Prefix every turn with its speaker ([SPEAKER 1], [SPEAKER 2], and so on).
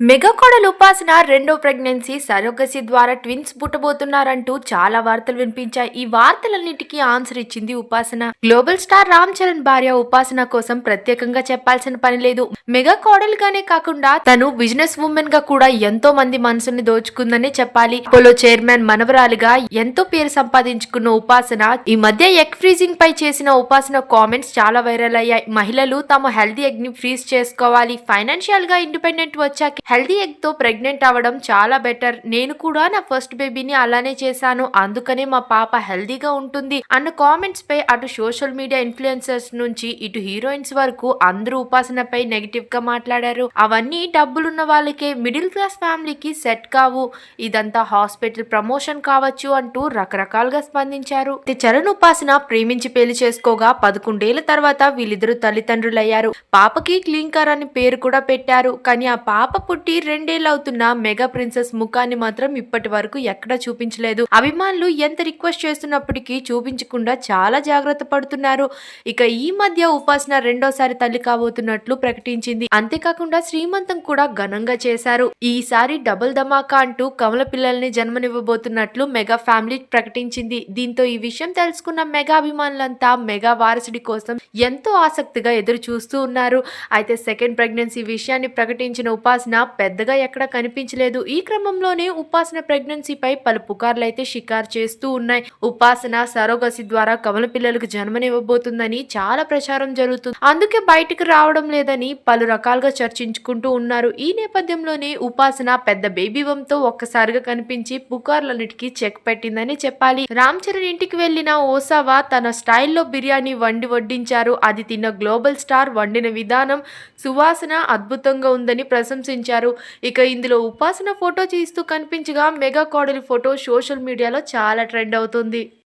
[SPEAKER 1] Mega కోడలు ఉపాసన రెండో pregnancy surrogacy ద్వారా ట్విన్స్ పుట్టబోతున్నారంటూ చాలా వార్తలు వినిపించాయి. ఈ వార్తలన్నిటికీ ఆన్సర్ ఇచ్చింది ఉపాసన. గ్లోబల్ స్టార్ రామ్ చరణ్ భార్య ఉపాసన కోసం ప్రత్యేకంగా చెప్పాల్సిన పని లేదు. మెగా కోడలుగానే కాకుండా తను బిజినెస్ ఉమెన్గా కూడా ఎంతో మంది మనసుని దోచుకుందనే చెప్పాలి. పోలో చైర్మన్ మనవరాలుగా ఎంతో పేరు సంపాదించుకున్న ఉపాసన ఈ మధ్య ఎగ్ ఫ్రీజింగ్ పై చేసిన ఉపాసన కామెంట్స్ చాలా వైరల్ అయ్యాయి. మహిళలు తమ హెల్దీ ఎగ్ని ఫ్రీజ్ చేసుకోవాలి. ఫైనాన్షియల్గా ఇండిపెండెంట్ వచ్చాక హెల్దీ ఎగ్తో ప్రెగ్నెంట్ అవ్వడం చాలా బెటర్. నేను కూడా నా ఫస్ట్ బేబీని అలానే చేశాను. అందుకనే మా పాప హెల్దీగా ఉంటుంది అన్న కామెంట్స్ పై అటు సోషల్ మీడియా ఇన్ఫ్లుయెన్సర్స్ నుంచి ఇటు హీరోయిన్స్ వరకు అందరూ ఉపాసనపై నెగిటివ్గా మాట్లాడారు. అవన్నీ డబ్బులున్న వాళ్ళకే మిడిల్ క్లాస్ ఫ్యామిలీకి సెట్ కావు. ఇదంతా హాస్పిటల్ ప్రమోషన్ కావచ్చు అంటూ రకరకాలుగా స్పందించారు. చరణ్ ఉపాసన ప్రేమించి పెళ్ళి చేసుకోగా పదకొండేళ్ళ తర్వాత వీళ్ళిద్దరూ తల్లిదండ్రులయ్యారు. పాపకి క్లీంకర్ అని పేరు కూడా పెట్టారు. కానీ ఆ పాప పుట్టి రెండేళ్ళు అవుతున్న మెగా ప్రిన్సెస్ ముఖాన్ని మాత్రం ఇప్పటి వరకు ఎక్కడా చూపించలేదు. అభిమానులు ఎంత రిక్వెస్ట్ చేస్తున్నప్పటికీ చూపించకుండా చాలా జాగ్రత్త పడుతున్నారు. ఇక ఈ మధ్య ఉపాసన రెండోసారి తల్లి కాబోతున్నట్లు ప్రకటించింది. అంతేకాకుండా శ్రీమంతం కూడా ఘనంగా చేశారు. ఈసారి డబుల్ ధమాకా అంటూ కమల పిల్లల్ని జన్మనివ్వబోతున్నట్లు మెగా ఫ్యామిలీ ప్రకటించింది. దీంతో ఈ విషయం తెలుసుకున్న మెగా అభిమానులంతా మెగా వారసుడి కోసం ఎంతో ఆసక్తిగా ఎదురు చూస్తూ ఉన్నారు. అయితే సెకండ్ ప్రెగ్నెన్సీ విషయాన్ని ప్రకటించిన ఉపాసన పెద్దగా ఎక్కడ కనిపించలేదు. ఈ క్రమంలోనే ఉపాసన ప్రెగ్నెన్సీపై పలు పుకార్లైతే అయితే షికారు చేస్తూ ఉన్నాయి. ఉపాసన సరోగసి ద్వారా కమల పిల్లలకు జన్మనివ్వబోతుందని చాలా ప్రచారం జరుగుతుంది. అందుకే బయటకు రావడం లేదని పలు రకాలుగా చర్చించుకుంటూ ఉన్నారు. ఈ నేపథ్యంలోనే ఉపాసన పెద్ద బేబీ వంతో ఒక్కసారిగా కనిపించి పుకార్లన్నిటికీ చెక్ పెట్టిందని చెప్పాలి. రామ్ చరణ్ ఇంటికి వెళ్ళిన ఓసావా తన స్టైల్లో బిర్యానీ వండి వడ్డించారు. అది తిన్న గ్లోబల్ స్టార్ వండిన విధానం సువాసన అద్భుతంగా ఉందని ప్రశంసించారు. ఇక ఇందులో ఉపాసన ఫోటో తీస్తూ కనిపించగా మెగా కోడలి ఫోటో సోషల్ మీడియాలో చాలా ట్రెండ్ అవుతుంది.